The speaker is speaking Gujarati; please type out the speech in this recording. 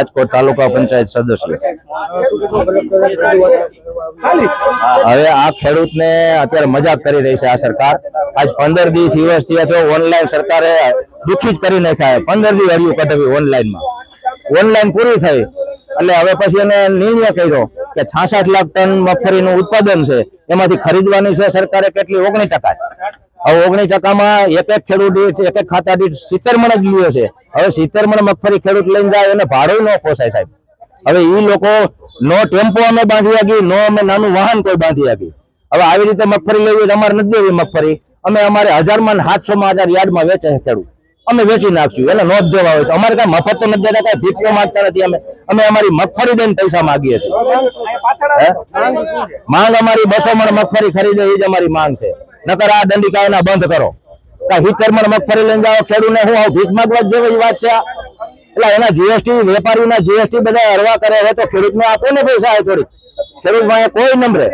રાજકોટ તાલુકા પંચાયત સદસ્ય. હવે આ ખેડૂતને અત્યારે મજાક કરી રહી છે આ સરકાર. આજ પંદર દિવસ તો ઓનલાઈન સરકારે દુઃખી જ કરી નાખ્યા પંદર દિવસ હરિયું કઢાવી ઓનલાઈનમાં. ઓનલાઈન પૂરી થઈ. એટલે હવે પછી એને નિર્ણય કર્યો કે છાસઠ લાખ ટન મગફળીનું ઉત્પાદન છે. એમાંથી ખરીદવાની છે સરકારે કેટલી? ઓગણીસ ટકા હવે ઓગણીસ ટકામાં એક એક ખેડૂત દીઠ એક એક ખાતા દીઠ સિત્તેર મણ જ લીધો છે. હવે સિત્તેર મણ મગફળી ખેડૂત લઈને જાય એને ભાડું ન પોસાય સાહેબ. હવે એ લોકો નો ટેમ્પો અમે બાંધી આપી નો અમે નાનું વાહન કોઈ બાંધી આપી હવે આવી રીતે મગફળી લેવી તો અમારે નથી દેવી મગફળી. અમે અમારે હજારમાં સાતસો સાતસોમાં હજાર યાર્ડમાં વેચે છે ખેડૂત. અમે વેચી નાખશું એને નોંધ દેવા હોય તો. અમારે કઈ મફત તો નથી દેતા કઈ ભીખો માંગતા નથી અમે. અમે અમારી મગફળી દઈને પૈસા માંગીએ છીએ? માંગ અમારી બસો મણ મગફળી ખરીદે એ જ અમારી માંગ છે. નકર આ દંડિકાયના બંધ કરો. કાંઈ હિતેર મણ મગફળી લઈને જાઓ, ખેડૂતને હું આવું ભીખ માગવા જેવી વાત છે એટલે એના જીએસટી વેપારીના જીએસટી બધા હરવા કરે, હવે તો ખેડૂતને આપો ને પૈસા આવે થોડીક. ખેડૂત કોઈ નંબરે